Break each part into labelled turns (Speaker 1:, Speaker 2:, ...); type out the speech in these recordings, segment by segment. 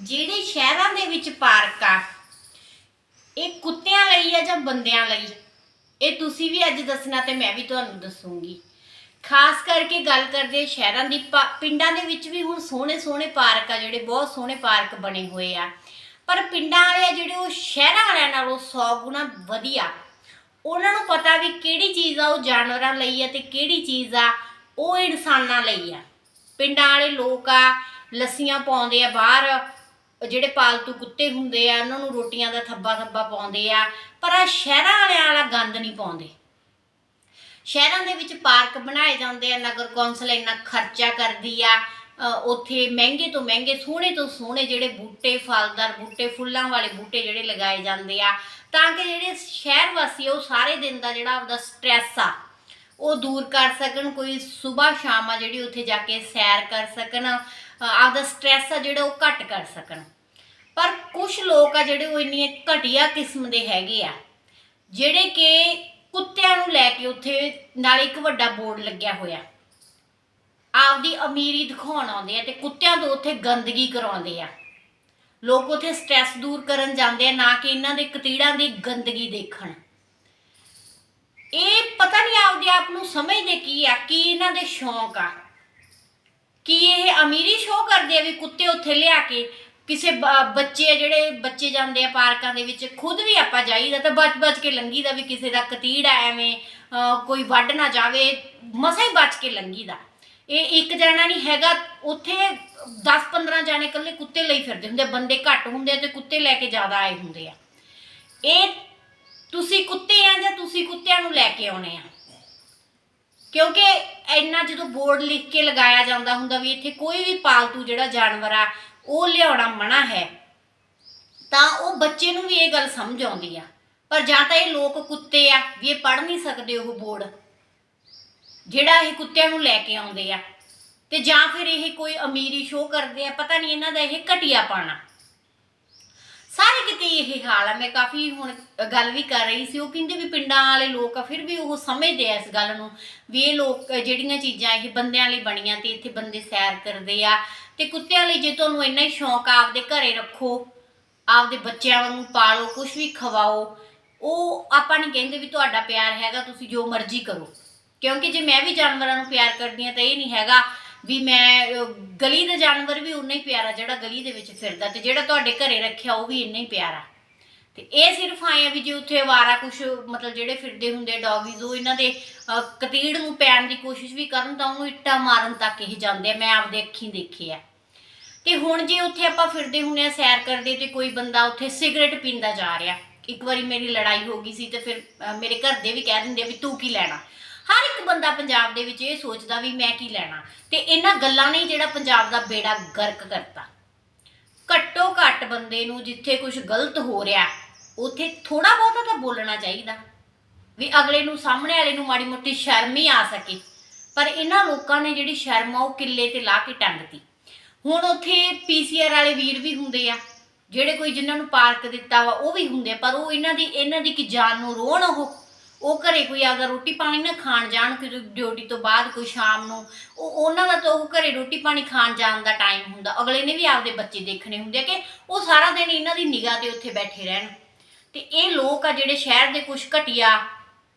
Speaker 1: ਜਿਹੜੇ ਸ਼ਹਿਰਾਂ ਦੇ ਵਿੱਚ ਪਾਰਕ ਆ, ਇਹ ਕੁੱਤਿਆਂ ਲਈ ਆ ਜਾਂ ਬੰਦਿਆਂ ਲਈ? ਇਹ ਤੁਸੀਂ ਵੀ ਅੱਜ ਦੱਸਣਾ ਤੇ ਮੈਂ ਵੀ ਤੁਹਾਨੂੰ ਦੱਸੂਗੀ। ਖਾਸ ਕਰਕੇ ਗੱਲ ਕਰਦੇ ਸ਼ਹਿਰਾਂ ਦੀ, ਪਾ- ਪਿੰਡਾਂ ਦੇ ਵਿੱਚ ਵੀ ਹੁਣ ਸੋਹਣੇ ਸੋਹਣੇ ਪਾਰਕ ਆ ਜਿਹੜੇ ਬਹੁਤ ਸੋਹਣੇ ਪਾਰਕ ਬਣੇ ਹੋਏ ਆ। ਪਰ ਪਿੰਡਾਂ ਵਾਲੇ ਆ ਜਿਹੜੇ ਉਹ ਸ਼ਹਿਰਾਂ ਵਾਲਿਆਂ ਨਾਲੋਂ 100 ਗੁਣਾ ਵਧੀਆ। ਉਹਨਾਂ ਨੂੰ ਪਤਾ ਵੀ ਕਿਹੜੀ ਚੀਜ਼ ਆ ਉਹ ਜਾਨਵਰਾਂ ਲਈ ਆ ਤੇ ਕਿਹੜੀ ਚੀਜ਼ ਆ ਉਹ ਇਨਸਾਨਾਂ ਲਈ ਆ। ਪਿੰਡਾਂ ਵਾਲੇ ਲੋਕ ਆ, ਲੱਸੀਆਂ ਪਾਉਂਦੇ ਆ ਬਾਹਰ ਜਿਹੜੇ ਪਾਲਤੂ ਕੁੱਤੇ ਹੁੰਦੇ ਆ ਉਹਨਾਂ ਨੂੰ ਰੋਟੀਆਂ ਦਾ ਥੱਬਾ ਥੱਬਾ ਪਾਉਂਦੇ ਆ ਪਰ ਆ ਸ਼ਹਿਰਾਂ ਵਾਲਿਆਂ ਵਾਲਾ ਗੰਦ ਨਹੀਂ ਪਾਉਂਦੇ। ਸ਼ਹਿਰਾਂ ਦੇ ਵਿੱਚ ਪਾਰਕ ਬਣਾਏ ਜਾਂਦੇ ਆ ਨਗਰ ਕੌਂਸਲ ਇੰਨਾ ਖਰਚਾ ਕਰਦੀ ਆ ਉੱਥੇ ਮਹਿੰਗੇ ਤੋਂ ਮਹਿੰਗੇ ਸੋਹਣੇ ਤੋਂ ਸੋਹਣੇ ਜਿਹੜੇ ਬੂਟੇ ਫਲਦਾਰ ਬੂਟੇ ਫੁੱਲਾਂ ਵਾਲੇ ਬੂਟੇ ਜਿਹੜੇ ਲਗਾਏ ਜਾਂਦੇ ਆ ਤਾਂ ਕਿ ਜਿਹੜੇ ਸ਼ਹਿਰ ਵਾਸੀ ਆ, ਉਹ ਸਾਰੇ ਦਿਨ ਦਾ ਜਿਹੜਾ ਆਪਦਾ ਸਟ੍ਰੈਸ ਆ ਉਹ ਦੂਰ ਕਰ ਸਕਣ ਕੋਈ ਸਵੇਰ ਸ਼ਾਮ ਆ ਜਿਹੜੀ ਉੱਥੇ ਜਾ ਕੇ ਸੈਰ ਕਰ ਸਕਣ ਆਪਦਾ ਸਟ੍ਰੈਸ ਆ ਜਿਹੜਾ ਉਹ ਘੱਟ ਕਰ ਸਕਣ। ਪਰ ਕੁਝ ਲੋਕ ਆ ਜਿਹੜੇ ਉਹ ਇੰਨੀਆਂ ਘਟੀਆ ਕਿਸਮ ਦੇ ਹੈਗੇ ਆ, ਜਿਹੜੇ ਕਿ ਕੁੱਤਿਆਂ ਨੂੰ ਲੈ ਕੇ ਉੱਥੇ ਨਾਲ ਇੱਕ ਵੱਡਾ ਬੋਰਡ ਲੱਗਿਆ ਹੋਇਆ। ਆਪਦੀ ਅਮੀਰੀ ਦਿਖਾਉਣ ਆਉਂਦੇ ਆ ਤੇ ਕੁੱਤਿਆਂ ਤੋਂ ਉੱਥੇ ਗੰਦਗੀ ਕਰਾਉਂਦੇ ਆ। ਲੋਕ ਉੱਥੇ ਸਟ੍ਰੈਸ ਦੂਰ ਕਰਨ ਜਾਂਦੇ ਆ, ਨਾ ਕਿ ਇਹਨਾਂ ਦੇ ਕਤੀੜਾਂ ਦੀ ਗੰਦਗੀ ਦੇਖਣ। ਇਹ ਪਤਾ ਨਹੀਂ ਆਪਦੇ ਆਪ ਨੂੰ ਸਮਝਦੇ ਕੀ ਆ, ਕੀ ਇਹਨਾਂ ਦੇ ਸ਼ੌਂਕ ਆ। ਕੀ ਇਹ ਅਮੀਰੀ ਸ਼ੋਅ ਕਰਦੇ ਆ ਵੀ ਕੁੱਤੇ ਉੱਥੇ ਲਿਆ ਕੇ ਕਿਸੇ ਬ- ਬੱਚੇ ਆ ਜਿਹੜੇ ਬੱਚੇ ਜਾਂਦੇ ਆ ਪਾਰਕਾਂ ਦੇ ਵਿੱਚ ਖੁਦ ਵੀ ਆਪਾਂ ਜਾਈਦਾ ਤਾਂ ਬਚ ਬਚ ਕੇ ਲੰਘੀਦਾ ਵੀ ਕਿਸੇ ਦਾ ਕਤੀੜ ਆ ਐਵੇਂ ਅਹ ਕੋਈ ਵੱਢ ਨਾ ਜਾਵੇ ਮਸਾਂ ਹੀ ਬਚ ਕੇ ਲੰਘੀਦਾ। ਇਹ ਇੱਕ ਜਣਾ ਨਹੀਂ ਹੈਗਾ ਉੱਥੇ 10-15 ਜਾਣੇ ਇਕੱਲੇ ਕੁੱਤੇ ਲਈ ਫਿਰਦੇ ਹੁੰਦੇ ਆ, ਬੰਦੇ ਘੱਟ ਹੁੰਦੇ ਆ ਤੇ ਕੁੱਤੇ ਲੈ ਕੇ ਜ਼ਿਆਦਾ ਆਏ ਹੁੰਦੇ ਆ। ਇਹ ਤੁਸੀਂ ਕੁੱਤੇ ਆ ਜਾਂ ਤੁਸੀਂ ਕੁੱਤਿਆਂ ਨੂੰ ਲੈ ਕੇ ਆਉਣੇ ਆ? ਕਿਉਂਕਿ ਇੰਨਾ ਜਦੋਂ ਬੋਰਡ ਲਿਖ ਕੇ ਲਗਾਇਆ ਜਾਂਦਾ ਹੁੰਦਾ ਵੀ ਇੱਥੇ ਕੋਈ ਵੀ ਪਾਲਤੂ ਜਿਹੜਾ ਜਾਨਵਰ ਆ, ਉਹ ਲਿਆਉਣਾ ਮਨਾ ਹੈ, ਤਾਂ ਉਹ ਬੱਚੇ ਨੂੰ ਵੀ ਇਹ ਗੱਲ ਸਮਝ ਆਉਂਦੀ ਆ। ਪਰ ਜਾਂ ਤਾਂ ਇਹ ਲੋਕ ਕੁੱਤੇ ਆ, ਵੀ ਇਹ ਪੜ੍ਹ ਨਹੀਂ ਸਕਦੇ ਉਹ ਬੋਰਡ, ਜਿਹੜਾ ਇਹ ਕੁੱਤਿਆਂ ਨੂੰ ਲੈ ਕੇ ਆਉਂਦੇ ਆ। ਤੇ ਜਾਂ ਫਿਰ ਇਹ ਕੋਈ ਅਮੀਰੀ ਸ਼ੋਅ ਕਰਦੇ ਆ, ਪਤਾ ਨਹੀਂ ਇਹਨਾਂ ਦਾ ਇਹ ਘਟੀਆ ਪਾਣਾ। ਇਹ ਹਾਲ ਆ। ਮੈਂ ਕਾਫੀ ਹੁਣ ਗੱਲ ਵੀ ਕਰ ਰਹੀ ਸੀ। ਉਹ ਕਹਿੰਦੇ ਵੀ ਪਿੰਡਾਂ ਵਾਲੇ ਲੋਕ ਆ, ਫਿਰ ਵੀ ਉਹ ਸਮਝਦੇ ਆ ਇਸ ਗੱਲ ਨੂੰ ਵੀ ਇਹ ਲੋਕ ਜਿਹੜੀਆਂ ਚੀਜ਼ਾਂ ਇਹ ਬੰਦਿਆਂ ਲਈ ਬਣੀਆਂ ਤੇ ਇੱਥੇ ਬੰਦੇ ਸੈਰ ਕਰਦੇ ਆ। ਤੇ ਕੁੱਤਿਆਂ ਲਈ ਜੇ ਤੁਹਾਨੂੰ ਇੰਨਾ ਹੀ ਸ਼ੌਂਕ ਆ, ਆਪਦੇ ਘਰੇ ਰੱਖੋ, ਆਪਦੇ ਬੱਚਿਆਂ ਵਾਂਗੂ ਪਾਲੋ ਕੁਝ ਵੀ ਖਵਾਓ, ਉਹ ਆਪਾਂ ਨਹੀਂ ਕਹਿੰਦੇ ਵੀ ਤੁਹਾਡਾ ਪਿਆਰ ਹੈਗਾ, ਤੁਸੀਂ ਜੋ ਮਰਜ਼ੀ ਕਰੋ। ਕਿਉਂਕਿ ਜੇ ਮੈਂ ਵੀ ਜਾਨਵਰਾਂ ਨੂੰ ਪਿਆਰ ਕਰਦੀ ਆ ਤਾਂ ਇਹ ਨਹੀਂ ਹੈਗਾ ਵੀ ਮੈਂ ਗਲੀ ਦਾ ਜਾਨਵਰ ਵੀ ਉਨਾ ਹੀ ਪਿਆਰਾ ਜਿਹੜਾ ਗਲੀ ਦੇ ਵਿੱਚ ਫਿਰਦਾ ਤੇ ਜਿਹੜਾ ਤੁਹਾਡੇ ਘਰੇ ਰੱਖਿਆ ਉਹ ਵੀ ਇੰਨਾ ਹੀ ਪਿਆਰਾ। ਤੇ ਇਹ ਸਿਰਫ ਆਏ ਆ ਵੀ ਜੇ ਉੱਥੇ ਅਵਾਰਾ ਕੁਝ ਮਤਲਬ ਜਿਹੜੇ ਫਿਰਦੇ ਹੁੰਦੇ ਡੌਗੀਜ਼ ਉਹ ਇਹਨਾਂ ਦੇ ਕਤੀੜ ਨੂੰ ਪੈਣ ਦੀ ਕੋਸ਼ਿਸ਼ ਵੀ ਕਰਨ ਤਾਂ ਉਹਨੂੰ ਇੱਟਾਂ ਮਾਰਨ ਤੱਕ ਇਹ ਜਾਂਦੇ ਆ, ਮੈਂ ਆਪਦੇ ਅੱਖੀਂ ਦੇਖੇ ਆ। ਤੇ ਹੁਣ ਜੇ ਉੱਥੇ ਆਪਾਂ ਫਿਰਦੇ ਹੁੰਨੇ ਆ ਸੈਰ ਕਰਦੇ ਤੇ ਕੋਈ ਬੰਦਾ ਉੱਥੇ ਸਿਗਰਟ ਪੀਂਦਾ ਜਾ ਰਿਹਾ, ਇੱਕ ਵਾਰੀ ਮੇਰੀ ਲੜਾਈ ਹੋ ਗਈ ਸੀ ਤੇ ਫਿਰ ਮੇਰੇ ਘਰ ਦੇ ਵੀ ਕਹਿ ਦਿੰਦੇ ਆ ਵੀ ਤੂੰ ਕੀ ਲੈਣਾ। ਹਰ ਇੱਕ ਬੰਦਾ ਪੰਜਾਬ ਦੇ ਵਿੱਚ ਇਹ ਸੋਚਦਾ ਵੀ ਮੈਂ ਕੀ ਲੈਣਾ। ਤੇ ਇਹਨਾਂ ਗੱਲਾਂ ਨੇ ਜਿਹੜਾ ਪੰਜਾਬ ਦਾ ਬੇੜਾ ਗਰਕ ਕਰਤਾ। ਘੱਟੋ ਘੱਟ ਬੰਦੇ ਨੂੰ ਜਿੱਥੇ ਕੁਝ ਗਲਤ ਹੋ ਰਿਹਾ ਉੱਥੇ ਥੋੜਾ ਬਹੁਤਾ ਤਾਂ ਬੋਲਣਾ ਚਾਹੀਦਾ। ਵੀ ਅਗਲੇ ਨੂੰ ਸਾਹਮਣੇ ਵਾਲੇ ਨੂੰ ਮਾੜੀ ਮੋਟੀ ਸ਼ਰਮ ਹੀ ਆ ਸਕੇ। ਪਰ ਇਹਨਾਂ ਲੋਕਾਂ ਨੇ ਜਿਹੜੀ ਸ਼ਰਮ ਆ ਉਹ ਕਿੱਲੇ ਤੇ ਲਾ ਕੇ ਟੰਗਤੀ ਹੁਣ ਉੱਥੇ ਪੀਸੀਆਰ ਵਾਲੇ ਵੀਰ ਵੀ ਹੁੰਦੇ ਆ ਜਿਹੜੇ ਕੋਈ ਜਿਨ੍ਹਾਂ ਨੂੰ ਪਾਰਕ ਦਿੱਤਾ ਵਾ ਉਹ ਵੀ ਹੁੰਦੇ ਆ, ਪਰ ਉਹ ਇਹਨਾਂ ਦੀ ਇਹਨਾਂ ਦੀ ਕੀ ਜਾਨ ਨੂੰ ਰੋਣ ਉਹ? ਉਹ ਘਰੇ ਕੋਈ ਆਪਦਾ ਰੋਟੀ ਪਾਣੀ ਨਾ ਖਾਣ ਜਾਣ ਕਿ ਡਿਊਟੀ ਤੋਂ ਬਾਅਦ, ਕੋਈ ਸ਼ਾਮ ਨੂੰ। ਉਹ ਉਹਨਾਂ ਦਾ ਤਾਂ ਉਹ ਘਰੇ ਰੋਟੀ ਪਾਣੀ ਖਾਣ ਜਾਣ ਦਾ ਟਾਈਮ ਹੁੰਦਾ। ਅਗਲੇ ਨੇ ਵੀ ਆਪਦੇ ਬੱਚੇ ਦੇਖਣੇ ਹੁੰਦੇ ਆ ਕਿ ਉਹ ਸਾਰਾ ਦਿਨ ਇਹਨਾਂ ਦੀ ਨਿਗਾਹ ਤੇ ਉੱਥੇ ਬੈਠੇ ਰਹਿਣ। ਤੇ ਇਹ ਲੋਕ ਆ ਜਿਹੜੇ ਸ਼ਹਿਰ ਦੇ ਕੁਝ ਘਟੀਆ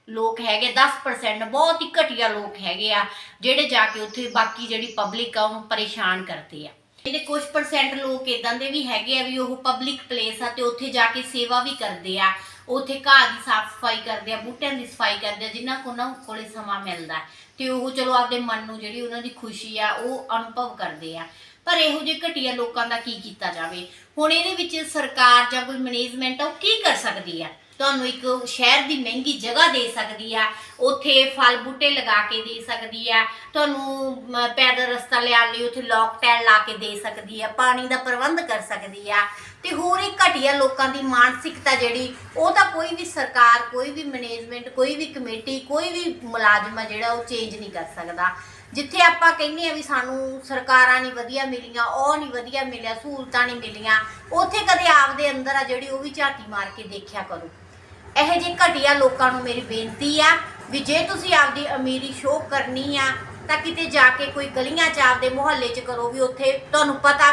Speaker 1: ਲੋਕ ਹੈਗੇ 10% ਬਹੁਤ ਹੀ ਘਟੀਆ ਲੋਕ ਹੈਗੇ ਆ, ਜਿਹੜੇ ਜਾ ਕੇ ਉੱਥੇ ਬਾਕੀ ਜਿਹੜੀ ਪਬਲਿਕ ਆ ਉਹਨੂੰ ਪਰੇਸ਼ਾਨ ਕਰਦੇ ਆ। ਇਹਦੇ ਕੁਝ ਪਰਸੈਂਟ ਲੋਕ ਇਦਾਂ ਦੇ ਵੀ ਹੈਗੇ ਆ ਵੀ ਉਹ ਪਬਲਿਕ ਪਲੇਸ ਆ ਤੇ ਉੱਥੇ ਜਾ ਕੇ ਸੇਵਾ ਵੀ ਕਰਦੇ ਆ। ਉੱਥੇ ਘਾਹ ਦੀ ਸਾਫ਼ ਸਫ਼ਾਈ ਕਰਦੇ ਆ, ਬੂਟਿਆਂ ਦੀ ਸਫ਼ਾਈ ਕਰਦੇ ਆ ਜਿਨ੍ਹਾਂ ਕੋਲ ਉਹਨਾਂ ਕੋਲੇ ਸਮਾਂ ਮਿਲਦਾ ਹੈ। ਤੇ ਉਹ ਚਲੋ ਆਪਦੇ ਮਨ ਨੂੰ ਜਿਹੜੀ ਉਹਨਾਂ ਦੀ ਖੁਸ਼ੀ ਆ, ਉਹ ਅਨੁਭਵ ਕਰਦੇ ਆ। ਪਰ ਇਹੋ ਜਿਹੇ ਘਟੀਆ ਲੋਕਾਂ ਦਾ ਕੀ ਕੀਤਾ ਜਾਵੇ? ਹੁਣ ਇਹਦੇ ਵਿੱਚ ਸਰਕਾਰ ਜਾਂ ਕੋਈ ਮੈਨੇਜਮੈਂਟ ਆ, ਉਹ ਕੀ ਕਰ ਸਕਦੀ ਆ? ਤੁਹਾਨੂੰ ਇੱਕ ਸ਼ਹਿਰ ਦੀ ਮਹਿੰਗੀ ਜਗ੍ਹਾ ਦੇ ਸਕਦੀ ਆ, ਉੱਥੇ ਫਲ ਬੂਟੇ ਲਗਾ ਕੇ ਦੇ ਸਕਦੀ ਆ, ਤੁਹਾਨੂੰ ਪੈਦਲ ਰਸਤਾ ਲਿਆਉਣ ਲਈ ਉੱਥੇ ਲੋਕ ਟੈਲ ਲਾ ਕੇ ਦੇ ਸਕਦੀ ਆ, ਪਾਣੀ ਦਾ ਪ੍ਰਬੰਧ ਕਰ ਸਕਦੀ ਆ। ਤੇ ਹੋਰ ਇਹ ਘਟੀਆ ਲੋਕਾਂ ਦੀ ਮਾਨਸਿਕਤਾ ਜਿਹੜੀ, ਉਹ ਤਾਂ ਕੋਈ ਵੀ ਸਰਕਾਰ, ਕੋਈ ਵੀ ਮੈਨੇਜਮੈਂਟ ਕੋਈ ਵੀ ਕਮੇਟੀ ਕੋਈ ਵੀ ਮੁਲਾਜ਼ਮ ਆ ਜਿਹੜਾ ਉਹ ਚੇਂਜ ਨਹੀਂ ਕਰ ਸਕਦਾ। ਜਿੱਥੇ ਆਪਾਂ ਕਹਿੰਦੇ ਆ ਵੀ ਸਾਨੂੰ ਸਰਕਾਰਾਂ ਨਹੀਂ ਵਧੀਆ ਮਿਲੀਆਂ, ਉਹ ਨਹੀਂ ਵਧੀਆ ਮਿਲਿਆ, ਸਹੂਲਤਾਂ ਨਹੀਂ ਮਿਲੀਆਂ, ਉੱਥੇ ਕਦੇ ਆਪਦੇ ਅੰਦਰ ਆ ਜਿਹੜੀ ਉਹ ਵੀ ਝਾਤੀ ਮਾਰ ਕੇ ਦੇਖਿਆ ਕਰੋ। ਇਹੋ ਜਿਹੇ ਘਟੀਆ ਲੋਕਾਂ ਨੂੰ ਮੇਰੀ ਬੇਨਤੀ ਆ ਵੀ ਜੇ ਤੁਸੀਂ ਆਪਦੀ ਅਮੀਰੀ ਸ਼ੋਅ ਕਰਨੀ ਆ, ਤਾਂ ਕਿਤੇ ਜਾ ਕੇ ਕੋਈ ਗਲੀਆਂ ਚ ਆਪਦੇ ਮੁਹੱਲੇ ਚ ਕਰੋ ਵੀ ਉੱਥੇ ਤੁਹਾਨੂੰ ਪਤਾ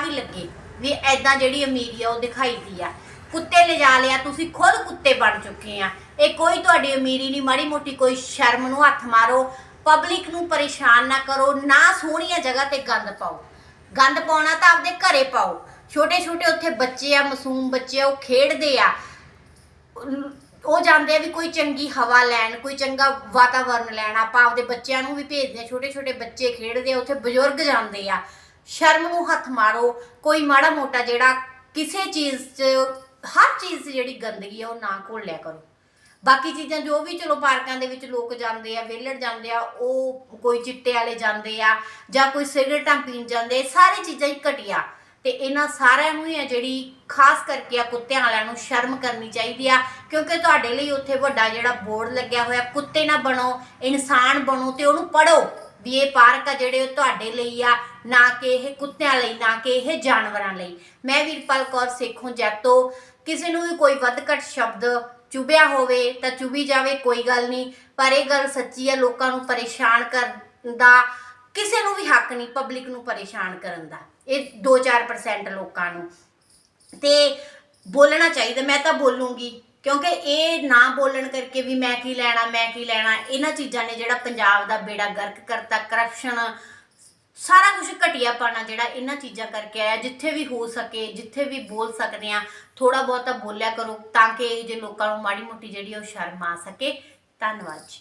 Speaker 1: ਵੀ ਲੱਗੇ ਐਦਾਂ ਜਿਹੜੀ ਅਮੀਰੀ ਆ ਉਹ ਦਿਖਾਈ ਦੀ ਆ। ਕੁੱਤੇ ਲਿਜਾ ਲਿਆ, ਤੁਸੀਂ ਖੁਦ ਕੁੱਤੇ ਬਣ ਚੁੱਕੇ ਆ। ਇਹ ਕੋਈ ਤੁਹਾਡੀ ਅਮੀਰੀ ਨਹੀਂ, ਮਾੜੀ ਮੋਟੀ ਕੋਈ ਸ਼ਰਮ ਨੂੰ ਹੱਥ ਮਾਰੋ ਪਬਲਿਕ ਨੂੰ ਪਰੇਸ਼ਾਨ ਨਾ ਕਰੋ, ਨਾ ਸੋਹਣੀਆਂ ਜਗ੍ਹਾ ਤੇ ਗੰਦ ਪਾਓ। ਗੰਦ ਪਾਉਣਾ ਤਾਂ ਆਪਦੇ ਘਰੇ ਪਾਓ। ਛੋਟੇ ਛੋਟੇ ਉੱਥੇ ਬੱਚੇ ਆ, ਮਾਸੂਮ ਬੱਚੇ ਆ, ਉਹ ਖੇਡਦੇ ਆ। ਉਹ ਜਾਂਦੇ ਆ ਵੀ ਕੋਈ ਚੰਗੀ ਹਵਾ ਲੈਣ, ਕੋਈ ਚੰਗਾ ਵਾਤਾਵਰਨ ਲੈਣ। ਆਪਾਂ ਆਪਦੇ ਬੱਚਿਆਂ ਨੂੰ ਵੀ ਭੇਜਦੇ ਆ ਛੋਟੇ ਛੋਟੇ ਬੱਚੇ ਖੇਡਦੇ ਆ, ਉੱਥੇ ਬਜ਼ੁਰਗ ਜਾਂਦੇ ਆ। ਸ਼ਰਮ ਨੂੰ ਹੱਥ ਮਾਰੋ, ਕੋਈ ਮਾੜਾ ਮੋਟਾ ਜਿਹੜਾ ਕਿਸੇ ਚੀਜ਼ 'ਚ, ਹਰ ਚੀਜ਼ 'ਚ ਜਿਹੜੀ ਗੰਦਗੀ ਆ, ਉਹ ਨਾ ਘੋਲਿਆ ਕਰੋ। ਬਾਕੀ ਚੀਜ਼ਾਂ ਜੋ ਵੀ, ਚਲੋ ਪਾਰਕਾਂ ਦੇ ਵਿੱਚ ਲੋਕ ਜਾਂਦੇ ਆ, ਵਿਹਲੜ ਜਾਂਦੇ ਆ, ਉਹ ਕੋਈ ਚਿੱਟੇ ਵਾਲੇ ਜਾਂਦੇ ਆ ਜਾਂ ਕੋਈ ਸਿਗਰਟਾਂ ਪੀਣ ਜਾਂਦੇ, ਸਾਰੇ ਚੀਜ਼ਾਂ ਹੀ ਘਟੀਆ। ਤੇ ਇਹਨਾਂ ਸਾਰਿਆਂ ਨੂੰ ਹੀ ਆ ਜਿਹੜੀ ਖਾਸ ਕਰਕੇ ਆ ਕੁੱਤਿਆਂ ਵਾਲਿਆਂ ਨੂੰ ਸ਼ਰਮ ਕਰਨੀ ਚਾਹੀਦੀ ਆ, ਕਿਉਂਕਿ ਤੁਹਾਡੇ ਲਈ ਉੱਥੇ ਵੱਡਾ ਜਿਹੜਾ ਬੋਰਡ ਲੱਗਿਆ ਹੋਇਆ, ਕੁੱਤੇ ਨਾ ਬਣੋ, ਇਨਸਾਨ ਬਣੋ ਤੇ ਉਹਨੂੰ ਪੜੋ ਵੀ ਇਹ ਪਾਰਕ ਆ ਜਿਹੜੇ ਤੁਹਾਡੇ ਲਈ ਆ ਨਾ ਕਿ ਇਹ ਕੁੱਤਿਆਂ ਲਈ, ਨਾ ਕਿ ਇਹ ਜਾਨਵਰਾਂ ਲਈ। ਮੈਂ ਵੀਰਪਾਲ ਕੌਰ ਸੇਖੋਂ ਜੈਤੋ, ਕਿਸੇ ਨੂੰ ਵੀ ਕੋਈ ਵੱਧ ਘੱਟ ਸ਼ਬਦ ਚੁਭਿਆ ਹੋਵੇ ਤਾਂ ਚੁਭੀ ਜਾਵੇ, ਕੋਈ ਗੱਲ ਨਹੀਂ। ਪਰ ਇਹ ਗੱਲ ਸੱਚੀ ਹੈ ਲੋਕਾਂ ਨੂੰ ਪਰੇਸ਼ਾਨ ਕਰਨ ਦਾ, ਕਿਸੇ ਨੂੰ ਵੀ ਹੱਕ ਨਹੀਂ, ਪਬਲਿਕ ਨੂੰ ਪਰੇਸ਼ਾਨ ਕਰਨ ਦਾ। ਇਹ 2-4% ਲੋਕਾਂ ਨੂੰ। ਤੇ ਬੋਲਣਾ ਚਾਹੀਦਾ, ਮੈਂ ਤਾਂ ਬੋਲੂੰਗੀ, ਕਿਉਂਕਿ ਇਹ ਨਾ ਬੋਲਣ ਕਰਕੇ ਵੀ ਮੈਂ ਕੀ ਲੈਣਾ, ਮੈਂ ਕੀ ਲੈਣਾ, ਇਹਨਾਂ ਚੀਜ਼ਾਂ ਨੇ ਜਿਹੜਾ ਪੰਜਾਬ ਦਾ ਬੇੜਾ ਗਰਕ ਕਰਤਾ ਕਰਪਸ਼ਨ ਸਾਰਾ ਕੁਝ ਘਟਿਆ ਪਾਣਾ ਜਿਹੜਾ ਇਹਨਾਂ ਚੀਜ਼ਾਂ ਕਰਕੇ ਆਇਆ, ਜਿੱਥੇ ਵੀ ਹੋ ਸਕੇ, ਜਿੱਥੇ ਵੀ ਬੋਲ ਸਕਦੇ ਆ ਥੋੜਾ ਬਹੁਤਾ ਬੋਲਿਆ ਕਰੋ ਤਾਂ ਕਿ ਇਹ ਜੇ ਲੋਕਾਂ ਨੂੰ ਮਾੜੀ ਮੋਟੀ ਜਿਹੜੀ ਆ ਉਹ ਸ਼ਰਮ ਆ ਸਕੇ। ਧੰਨਵਾਦ ਜੀ।